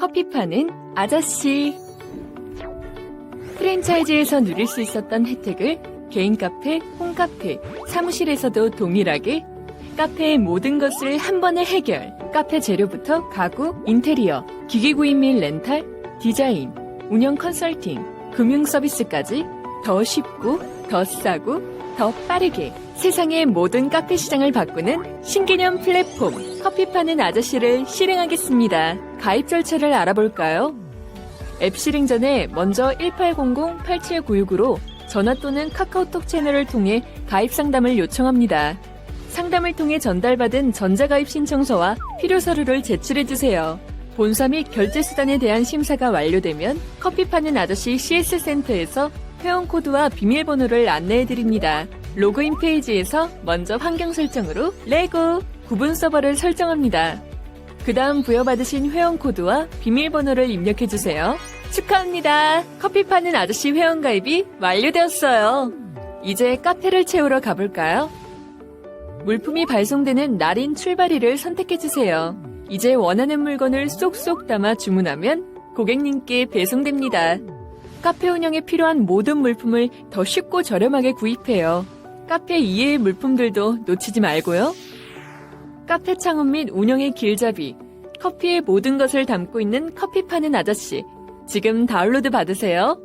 커피 파는 아저씨. 프랜차이즈에서 누릴 수 있었던 혜택을 개인 카페, 홈카페, 사무실에서도 동일하게 카페의 모든 것을 한 번에 해결. 카페 재료부터 가구, 인테리어, 기기 구입 및 렌탈, 디자인, 운영 컨설팅, 금융 서비스까지 더 쉽고, 더 싸고, 더 빠르게 세상의 모든 카페 시장을 바꾸는 신개념 플랫폼 커피 파는 아저씨를 실행하겠습니다. 가입 절차를 알아볼까요? 앱 실행 전에 먼저 1800-8796으로 전화 또는 카카오톡 채널을 통해 가입 상담을 요청합니다. 상담을 통해 전달받은 전자가입 신청서와 필요 서류를 제출해 주세요. 본사 및 결제 수단에 대한 심사가 완료되면 커피 파는 아저씨 CS 센터에서 회원 코드와 비밀번호를 안내해드립니다. 로그인 페이지에서 먼저 환경 설정으로 레고 구분 서버를 설정합니다. 그 다음 부여받으신 회원 코드와 비밀번호를 입력해주세요. 축하합니다. 커피 파는 아저씨 회원 가입이 완료되었어요. 이제 카페를 채우러 가볼까요? 물품이 발송되는 날인 출발일을 선택해주세요. 이제 원하는 물건을 쏙쏙 담아 주문하면 고객님께 배송됩니다. 카페 운영에 필요한 모든 물품을 더 쉽고 저렴하게 구입해요. 카페 이외의 물품들도 놓치지 말고요. 카페 창업 및 운영의 길잡이, 커피의 모든 것을 담고 있는 커피 파는 아저씨. 지금 다운로드 받으세요.